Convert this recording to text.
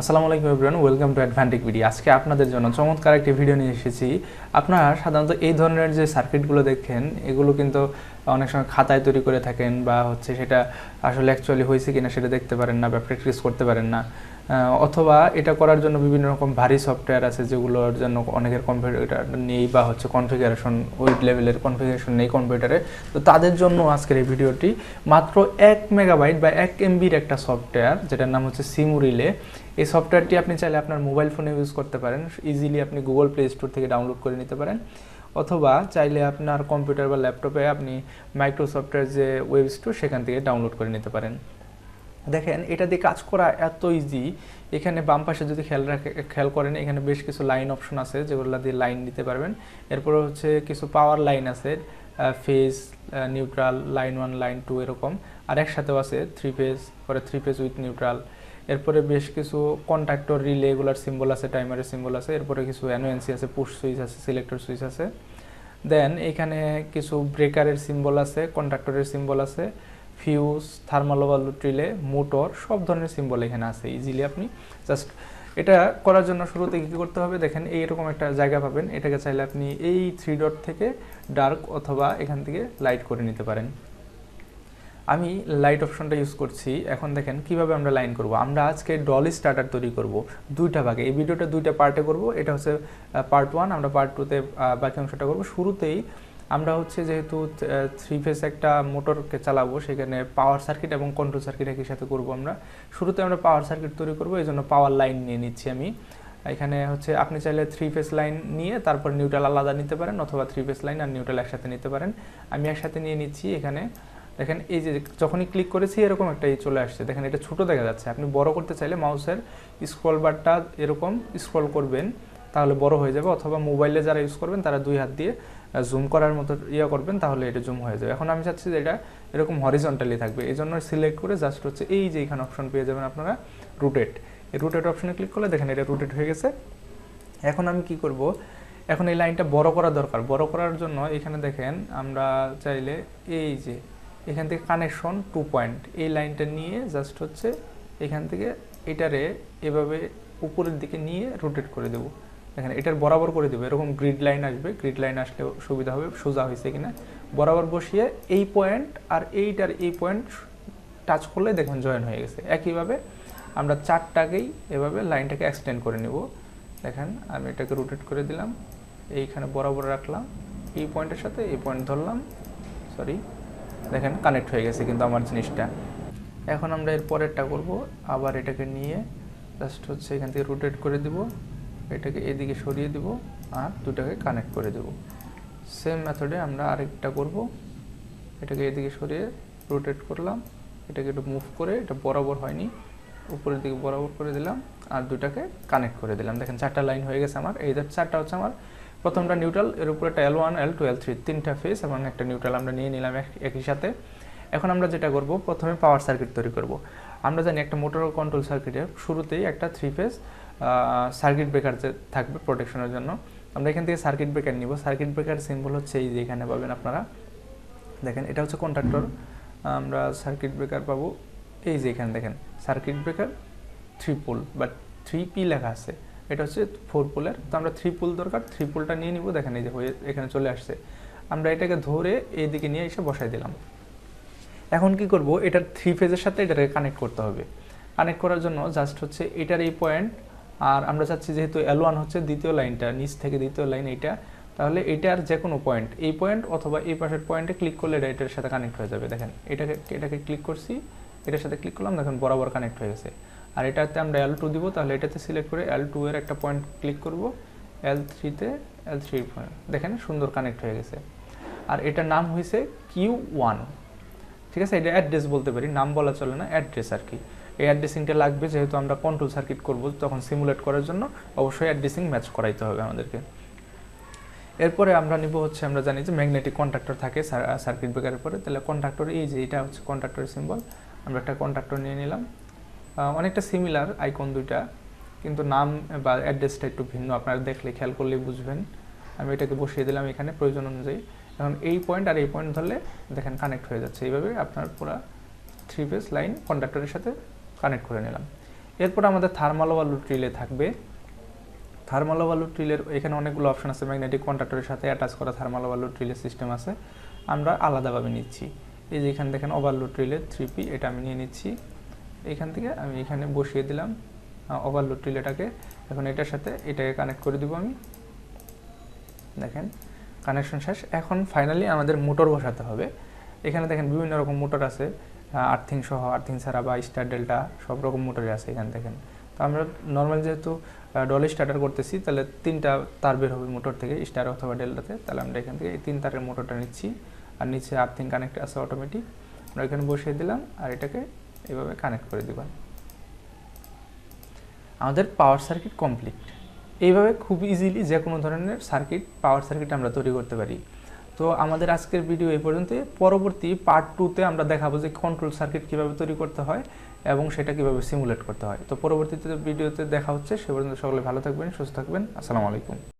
আসসালামু আলাইকুম everyone welcome to Advantic video আজকে আপনাদের জন্য চমৎকার একটি ভিডিও নিয়ে এসেছি। আপনারা সাধারণত এই ধরনের যে সার্কিটগুলো দেখেন, এগুলো কিন্তু অনেক সময় খাতায় তৈরি করে থাকেন বা হচ্ছে সেটা আসলে অ্যাকচুয়ালি হয়েছে কিনা সেটা দেখতে পারেন না বা প্র্যাকটিস করতে পারেন না। অথবা এটা করার জন্য বিভিন্ন রকম ভারী সফটওয়্যার আছে যেগুলোর জন্য অনেকের কম্পিউটার নেই বা হচ্ছে কনফিগারেশন ওই লেভেলের কনফিগারেশন নেই কম্পিউটারে তো তাদের জন্য আজকের এই ভিডিওটি মাত্র এক মেগাবাইট বা এক এমবির একটা সফটওয়্যার যেটার নাম হচ্ছে সিমুরিলে এই সফটওয়্যারটি আপনি চাইলে আপনার মোবাইল ফোনে ইউজ করতে পারেন। ইজিলি আপনি গুগল প্লে স্টোর থেকে ডাউনলোড করে নিতে পারেন। অথবা চাইলে আপনার কম্পিউটার বা ল্যাপটপে আপনি মাইক্রোসফটের যে ওয়েব স্টোর সেখান থেকে ডাউনলোড করে নিতে পারেন। দেখেন, এটা দিয়ে কাজ করা এত ইজি এখানে বাম পাশে যদি খেয়াল রাখে, খেয়াল করেন, এখানে বেশ কিছু লাইন অপশন আছে যেগুলো দিয়ে লাইন দিতে পারবেন। এরপরে হচ্ছে কিছু পাওয়ার লাইন আছে phase neutral line one line two এরকম। আর একসাথেও আছে থ্রি ফেজ পরে থ্রি ফেজ উইথ নিউট্রাল এরপরে বেশ কিছু কন্ট্রাক্টর রিলে এগুলার সিম্বল আছে টাইমারের সিম্বল আছে, এরপরে কিছু এনওএনসি আছে পুশ সুইচ আছে সিলেক্টর সুইচ আছে। দেন এখানে কিছু ব্রেকারের সিম্বল আছে কন্ট্রাক্টরের সিম্বল আছে fuse thermal overload relay motor সব ধরনের সিম্বল এখানে আছে ইজিলি আপনি জাস্ট এটা করার জন্য শুরুতে কী করতে হবে? দেখেন এইরকম একটা জায়গা পাবেন, এটাকে চাইলে আপনি এই থ্রি ডট থেকে ডার্ক অথবা এখান থেকে লাইট করে নিতে পারেন। আমি লাইট অপশনটা ইউজ করছি। এখন দেখেন কীভাবে আমরা লাইন করব। আমরা আজকে ডলি স্টার্টার তৈরি করব দুইটা ভাগে। এই ভিডিওটা দুইটা পার্টে করব। এটা হচ্ছে পার্ট ওয়ান আমরা পার্ট টুতে বাকি অংশটা করব। শুরুতেই আমরা হচ্ছে যেহেতু থ্রি ফেস একটা মোটরকে চালাবো, সেখানে পাওয়ার সার্কিট এবং কন্ট্রোল সার্কিট একই সাথে করব আমরা। শুরুতে আমরা পাওয়ার সার্কিট তৈরি করব। এই জন্য পাওয়ার লাইন নিয়ে নিচ্ছি আমি। এখানে হচ্ছে আপনি চাইলে থ্রি ফেস লাইন নিয়ে তারপর নিউট্রাল আলাদা নিতে পারেন, অথবা থ্রি ফেস লাইন আর নিউট্রাল একসাথে নিতে পারেন। আমি একসাথে নিয়ে নিচ্ছি এখানে। দেখেন, এই যে যখনই ক্লিক করেছি, এরকম একটা এই চলে আসছে। দেখেন, এটা ছোট দেখা যাচ্ছে। আপনি বড় করতে চাইলে মাউসের স্ক্রল বারটা এরকম স্ক্রল করবেন, তাহলে বড় হয়ে যাবে। অথবা মোবাইলে যারা ইউজ করবেন, তারা দুই হাত দিয়ে জুম করার মতো ইয়ে করবেন, তাহলে এটা জুম হয়ে যাবে। এখন আমি চাচ্ছি যে এটা এরকম হরিজন্টালি থাকবে। এই জন্য সিলেক্ট করে জাস্ট হচ্ছে এই যে এখানে অপশন পেয়ে যাবেন আপনারা রুটেট এই রুটেট অপশনে ক্লিক করলে দেখেন, এটা রুটেট হয়ে গেছে। এখন আমি কি করব? এখন এই লাইনটা বড় করা দরকার। বড় করার জন্য এখানে দেখেন, আমরা চাইলে এই যে এখান থেকে কানেকশন টু পয়েন্ট এই লাইনটা নিয়ে জাস্ট হচ্ছে এখান থেকে এটারে এভাবে উপরের দিকে নিয়ে রোটেট করে দেবো। দেখেন এটার বরাবর করে দেবো। এরকম গ্রিড লাইন আসবে। গ্রিড লাইন আসলে সুবিধা হবে, সোজা হয়েছে কিনা। বরাবর বসিয়ে এই পয়েন্ট আর এইটার এই পয়েন্ট টাচ করলে দেখুন জয়েন হয়ে গেছে। একইভাবে আমরা চারটাকেই এভাবে লাইনটাকে এক্সটেন্ড করে নেব। দেখেন, আমি এটাকে রোটেট করে দিলাম। এইখানে বরাবর রাখলাম। এই পয়েন্টের সাথে এই পয়েন্ট ধরলাম। সরি দেখেন কানেক্ট হয়ে গেছে কিন্তু আমার জিনিসটা। এখন আমরা এর পরেরটা করব। আবার এটাকে নিয়ে জাস্ট হচ্ছে এখান থেকে রোটেট করে দিব। এটাকে এদিকে সরিয়ে দিব আর দুটাকে কানেক্ট করে দেব। সেম মেথডে আমরা আরেকটা করব। এটাকে এদিকে সরিয়ে রোটেট করলাম। এটাকে একটু মুভ করে, এটা বরাবর হয়নি। উপরের দিকে বরাবর করে দিলাম আর দুটাকে কানেক্ট করে দিলাম। দেখেন, চারটা লাইন হয়ে গেছে আমার। এই চারটা হচ্ছে আমার প্রথমটা নিউট্রাল এর উপরে একটা L one L two L three তিনটা ফেস এবং একটা নিউট্রাল আমরা নিয়ে নিলাম এক- একই সাথে। এখন আমরা যেটা করব, প্রথমে পাওয়ার সার্কিট তৈরি করব। আমরা জানি একটা মোটর কন্ট্রোল সার্কিটের শুরুতেই একটা থ্রি ফেস সার্কিট ব্রেকার যে থাকবে প্রোটেকশনের জন্য। আমরা এখান থেকে সার্কিট ব্রেকার নিব। সার্কিট ব্রেকার সিম্বল হচ্ছে এই যে এখানে পাবেন আপনারা। দেখেন, এটা হচ্ছে কন্ট্রাক্টর আমরা সার্কিট ব্রেকার পাবো। এই যে এখানে দেখেন circuit breaker three pole but three P লেখা আছে। এটা হচ্ছে ফোর পোলের তো আমরা থ্রি পোল দরকার থ্রি পোলটা নিয়ে নিব। দেখেন এই যে হয়ে, এখানে চলে আসছে। আমরা এটাকে ধরে এইদিকে নিয়ে এসে বসাই দিলাম। এখন কি করব? এটার থ্রি ফেজের সাথে এটাকে কানেক্ট করতে হবে। কানেক্ট করার জন্য জাস্ট হচ্ছে এটার এই পয়েন্ট আর আমরা চাচ্ছি যেহেতু এল ওয়ান হচ্ছে দ্বিতীয় লাইনটা, নিচ থেকে দ্বিতীয় লাইন এইটা, তাহলে এটার যে কোনো পয়েন্ট এই পয়েন্ট অথবা এই পাশের পয়েন্টে ক্লিক করলে এটা এটার সাথে কানেক্ট হয়ে যাবে। দেখেন, এটাকে এটাকে ক্লিক করছি, এটার সাথে ক্লিক করলাম, দেখেন বরাবর কানেক্ট হয়ে গেছে। আর এটাতে আমরা এল টু দিব, তাহলে এটাতে সিলেক্ট করে এল টু এর একটা পয়েন্ট ক্লিক করব। এল থ্রিতে এল থ্রি পয়েন্ট দেখেন, সুন্দর কানেক্ট হয়ে গেছে। আর এটার নাম হয়েছে কিউ ওয়ান ঠিক আছে, এটা অ্যাড্রেস বলতে পারি, নাম বলা চলে না অ্যাড্রেস আর কি। এই অ্যাড্রেসিংটা লাগবে, যেহেতু আমরা কন্ট্রোল সার্কিট করব তখন সিমুলেট করার জন্য অবশ্যই অ্যাড্রেসিং ম্যাচ করাইতে হবে আমাদেরকে। এরপরে আমরা নিব হচ্ছে, আমরা জানি যে ম্যাগনেটিক কন্ট্রাক্টর থাকে সার্কিট ব্রেকারের পরে। তাহলে কন্ট্রাক্টর এই যে এটা হচ্ছে কন্ট্রাক্টরের সিম্বল আমরা একটা কন্ট্রাক্টর নিয়ে নিলাম। অনেকটা সিমিলার আইকন দুইটা, কিন্তু নাম বা অ্যাড্রেসটা একটু ভিন্ন। আপনারা দেখলে, খেয়াল করলে বুঝবেন। আমি এটাকে বসিয়ে দিলাম এখানে প্রয়োজন অনুযায়ী। এখন এই পয়েন্ট আর এই পয়েন্ট ধরলে দেখেন কানেক্ট হয়ে যাচ্ছে। এইভাবে আপনার পুরো থ্রি ফেস লাইন কন্ডাক্টরের সাথে কানেক্ট করে নিলাম। এরপর আমাদের থার্মাল ওভারলোড রিলে থাকবে। থার্মাল ওভারলোড রিলের এখানে অনেকগুলো অপশন আছে। ম্যাগনেটিক কন্ডাক্টরের সাথে অ্যাটাচ করা থার্মাল ওভারলোড রিলে সিস্টেম আছে। আমরা আলাদাভাবে নিচ্ছি। এই যে এখানে দেখেন ওভারলোড রিলে থ্রি পি এটা আমি নিয়ে নিচ্ছি। এখান থেকে আমি এখানে বসিয়ে দিলাম ওভারলোড রিলেটাকে এখন এটার সাথে এটাকে কানেক্ট করে দিব আমি। দেখেন কানেকশন শেষ। এখন ফাইনালি আমাদের মোটর বসাতে হবে। এখানে দেখেন বিভিন্ন রকম মোটর আছে আর্থিং সহ আর্থিং ছাড়া বা স্টার ডেল্টা সব রকম মোটরই আছে এখানে দেখেন। তো আমরা নর্মাল যেহেতু ডলি স্টার্টার করতেছি, তাহলে তিনটা তার বের হবে মোটর থেকে স্টার অথবা ডেল্টাতে তাহলে আমরা এখান থেকে এই তিন তারের মোটরটা নিচ্ছি। আর নিচে আর্থিং কানেক্ট আছে অটোমেটিক আমরা এখানে বসিয়ে দিলাম, আর এটাকে এভাবে কানেক্ট করে দিবেন। আমাদের পাওয়ার সার্কিট কমপ্লিট এইভাবে খুব ইজিলি যে কোনো ধরনের সার্কিট পাওয়ার সার্কিট আমরা তৈরি করতে পারি। তো আমাদের আজকের ভিডিও এই পর্যন্ত পরবর্তী পার্ট টুতে আমরা দেখাবো যে কন্ট্রোল সার্কিট কীভাবে তৈরি করতে হয় এবং সেটা কীভাবে সিমুলেট করতে হয়। তো পরবর্তীতে ভিডিওতে দেখা হচ্ছে, সে পর্যন্ত সকলে ভালো থাকবেন, সুস্থ থাকবেন। আসসালামু আলাইকুম।